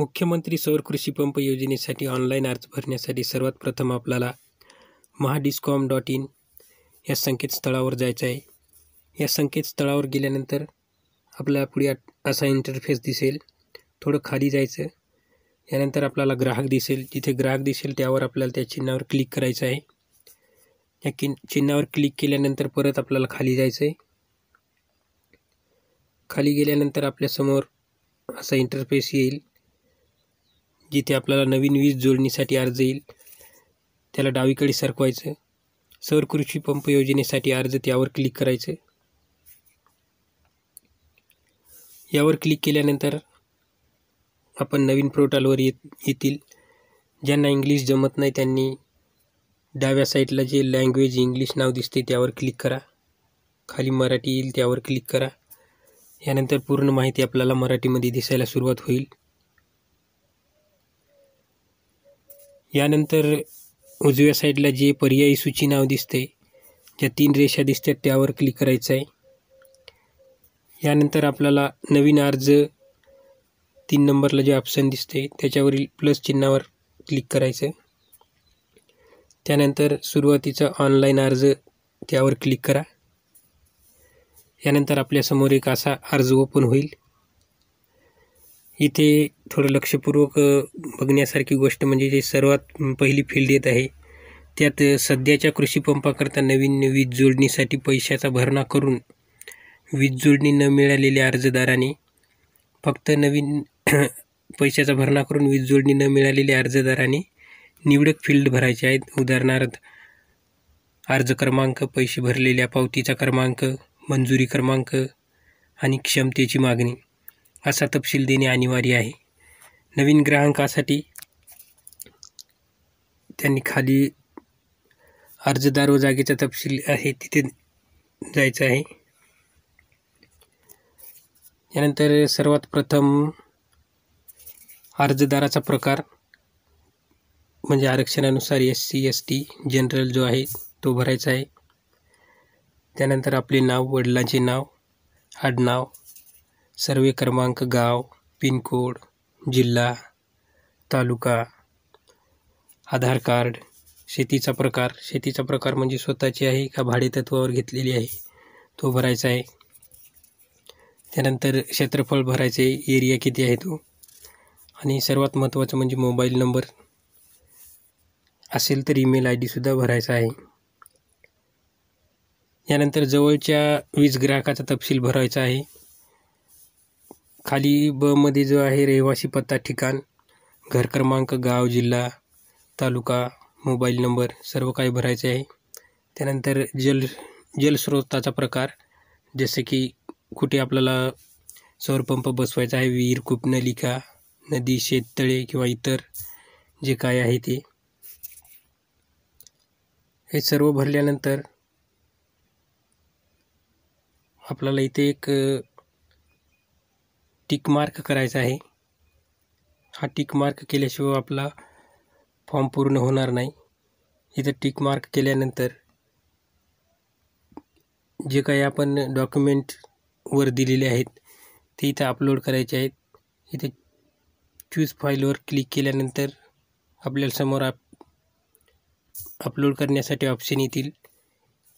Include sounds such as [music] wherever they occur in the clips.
मुख्यमंत्री सौर कृषी पंप योजनेसाठी ऑनलाईन अर्ज भरण्यासाठी सर्वात प्रथम आपल्याला महाडिस्कॉम डॉट इन या संकेतस्थळावर जायचं आहे. या संकेतस्थळावर गेल्यानंतर आपल्याला पुढे असा इंटरफेस दिसेल. थोडं खाली जायचं. यानंतर आपल्याला ग्राहक दिसेल. जिथे ग्राहक दिसेल त्यावर आपल्याला त्या चिन्हावर क्लिक करायचं आहे. या किन चिन्हावर क्लिक केल्यानंतर परत आपल्याला खाली जायचं आहे. खाली गेल्यानंतर आपल्यासमोर असा इंटरफेस येईल. जिथे आपल्याला नवीन वीज जोडणीसाठी अर्ज येईल त्याला डावीकडे सरकवायचं. सौर कृषी पंप योजनेसाठी अर्ज त्यावर क्लिक करायचं. यावर क्लिक केल्यानंतर आपण नवीन पोर्टलवर येत येतील. ज्यांना इंग्लिश जमत नाही त्यांनी डाव्या साईडला जे लँग्वेज इंग्लिश नाव दिसते त्यावर क्लिक करा. खाली मराठी येईल त्यावर क्लिक करा. यानंतर पूर्ण माहिती आपल्याला मराठीमध्ये दिसायला सुरुवात होईल. यानंतर उजव्या साईडला जे पर्यायी सूची नाव दिसते ज्या तीन रेषा दिसतात त्यावर क्लिक करायचं आहे यानंतर आपल्याला नवीन अर्ज तीन नंबरला जे ऑप्शन दिसते त्याच्यावरील प्लस चिन्हावर क्लिक करायचं. त्यानंतर सुरुवातीचा ऑनलाईन अर्ज त्यावर क्लिक करा. यानंतर आपल्यासमोर एक असा अर्ज ओपन होईल. इथे थोडं लक्षपूर्वक बघण्यासारखी गोष्ट म्हणजे जे सर्वात पहिली फील्ड येत आहे त्यात सध्याच्या कृषीपंपाकरता नवीन वीज जोडणीसाठी पैशाचा भरणा करून वीज जोडणी न मिळालेल्या अर्जदाराने फक्त नवीन [clears throat] पैशाचा भरणा करून वीज जोडणी न मिळालेल्या अर्जदाराने निवडक फील्ड भरायचे आहेत. उदाहरणार्थ अर्ज क्रमांक पैसे भरलेल्या पावतीचा क्रमांक मंजुरी क्रमांक आणि क्षमतेची मागणी. असा तपशील देणे अनिवार्य आहे. नवीन ग्राहकासाठी त्यांनी खाली अर्जदार व जागेचा तपशील आहे तिथे जायचं आहे. यानंतर सर्वात प्रथम अर्जदाराचा प्रकार म्हणजे आरक्षणानुसार S C S T general जो आहे तो भरायचा आहे. त्यानंतर आपले नाव वडिलांचे नाव आडनाव सर्वे क्रमांक गाव पिनकोड जिल्हा तालुका आधार कार्ड शेतीचा प्रकार शेतीचा प्रकार म्हणजे स्वतःची आहे का भाडेतत्वावर घेतलेली आहे? तो भरायचा आहे. त्यानंतर क्षेत्रफळ भरायचे एरिया किती आहे तो? आणि सर्वात महत्त्वाचं म्हणजे मोबाईल नंबर. असेल तर ईमेल आय डीसुद्धा भरायचा आहे. यानंतर जवळच्या वीज ग्राहकाचा तपशील भरायचा आहे. खाली ब मध्ये जो आहे रहिवासी पत्ता ठिकाण घर क्रमांक गाव जिल्हा तालुका मोबाईल नंबर सर्व काही भरायचे आहे. त्यानंतर जल जलस्रोताचा प्रकार जसे की कुठे आपल्याला सौरपंप बसवायचा आहे विहीर कूप नलिका नदी शेततळे किंवा इतर जे काय आहे ते. हे सर्व भरल्यानंतर आपल्याला इथे एक टिक मार्क करायचा आहे. हा टिक मार्क केल्याशिवाय आपला फॉर्म पूर्ण होणार नाही. इथं टिक मार्क केल्यानंतर जे काही आपण डॉक्युमेंटवर दिलेले आहेत ते इथं अपलोड करायचे आहेत. इथे चूज फाईलवर क्लिक केल्यानंतर आपल्याला समोर आप अपलोड करण्यासाठी ऑप्शन येतील.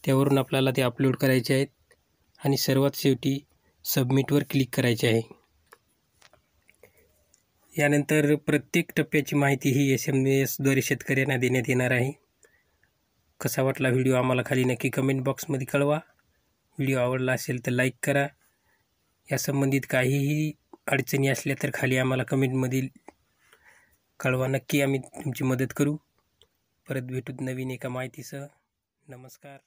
त्यावरून आपल्याला ते अपलोड करायचे आहेत आणि सर्वात शेवटी सबमिटवर क्लिक करायचे आहे. यानंतर प्रत्येक टप्प्याची माहिती ही एस एम एसद्वारे शेतकऱ्यांना देण्यात येणार आहे. कसा वाटला व्हिडिओ आम्हाला खाली नक्की कमेंट बॉक्समध्ये कळवा. व्हिडिओ आवडला असेल तर लाईक करा. या संबंधित काहीही अडचणी असल्या तर खाली आम्हाला कमेंटमधील कळवा. नक्की आम्ही तुमची मदत करू. परत भेटूत नवीन एका माहितीसह. नमस्कार.